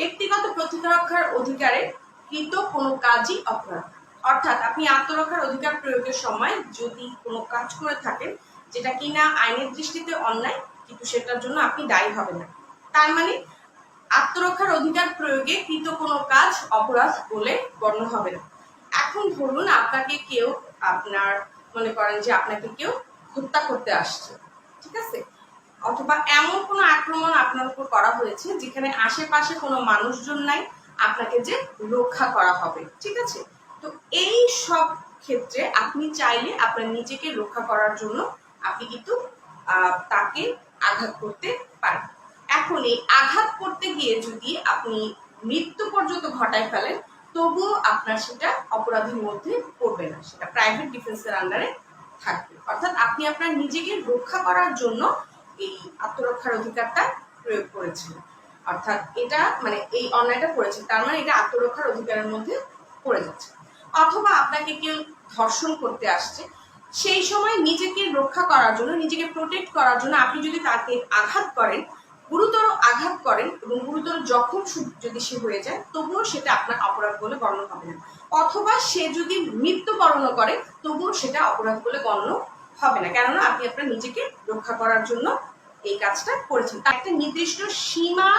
ব্যক্তিগত প্রতিরক্ষার অধিকারে কৃত কোনো কাজই অপরাধ। অর্থাৎ আপনি আত্মরক্ষার অধিকার প্রয়োগের সময় যদি কোনো কাজ করে থাকেন, যেটা কিনা আইনের দৃষ্টিতে অন্যায়, কিন্তু সেটার জন্য আপনি দায়ী হবেন না। তার মানে আত্মরক্ষার অধিকার প্রয়োগে কৃত কোনো কাজ অপরাধ বলে গণ্য হবে না। এখন ধরুন আপনাকে কেউ আপনার মনে করেন যে আপনাকে কেউ হত্যা করতে আসছে, ঠিক আছে? অথবা এমন কোনো আক্রমণ আপনার উপর করা হয়েছে যেখানে আশেপাশে কোনো মানুষজন নাই, আপনাকে যে রক্ষা করা হবে, ঠিক আছে? তো এই সব ক্ষেত্রে আপনি চাইলে আপনার নিজেকে রক্ষা করার জন্য আপনি কিন্তু তাকে আঘাত করতে পারেন। এখন এই আঘাত করতে গিয়ে যদি আপনি মৃত্যু পর্যন্ত ঘটায় ফেলেন, তবুও আপনার সেটা অপরাধের মধ্যে পড়বে না। সেটা প্রাইভেট ডিফেন্সের আন্ডারে থাকবে। অর্থাৎ আপনি আপনার নিজেকে রক্ষা করার জন্য এই আত্মরক্ষার অধিকারটা প্রয়োগ করেছেন। অর্থাৎ এটা মানে এই অন্যায়টা করেছেন, তার মানে এটা আত্মরক্ষার অধিকারের মধ্যে পড়ে যাচ্ছে। অথবা আপনাকে কেউ ধর্ষণ করতে আসছে, সেই সময় নিজেকে রক্ষা করার জন্য, নিজেকে প্রোটেক্ট করার জন্য আপনি যদি তাকে আঘাত করেন, গুরুতর আঘাত করেন এবং গুরুতর জখম যদি সে হয়ে যায়, তবুও সেটা আপনার অপরাধ বলে গণ্য হবে না। অথবা সে যদি মৃত্যুবরণ করে, তবুও সেটা অপরাধ বলে গণ্য হবে না। কেননা আপনি আপনার নিজেকে রক্ষা করার জন্য এই কাজটা করেছেন। একটা নির্দিষ্ট সীমা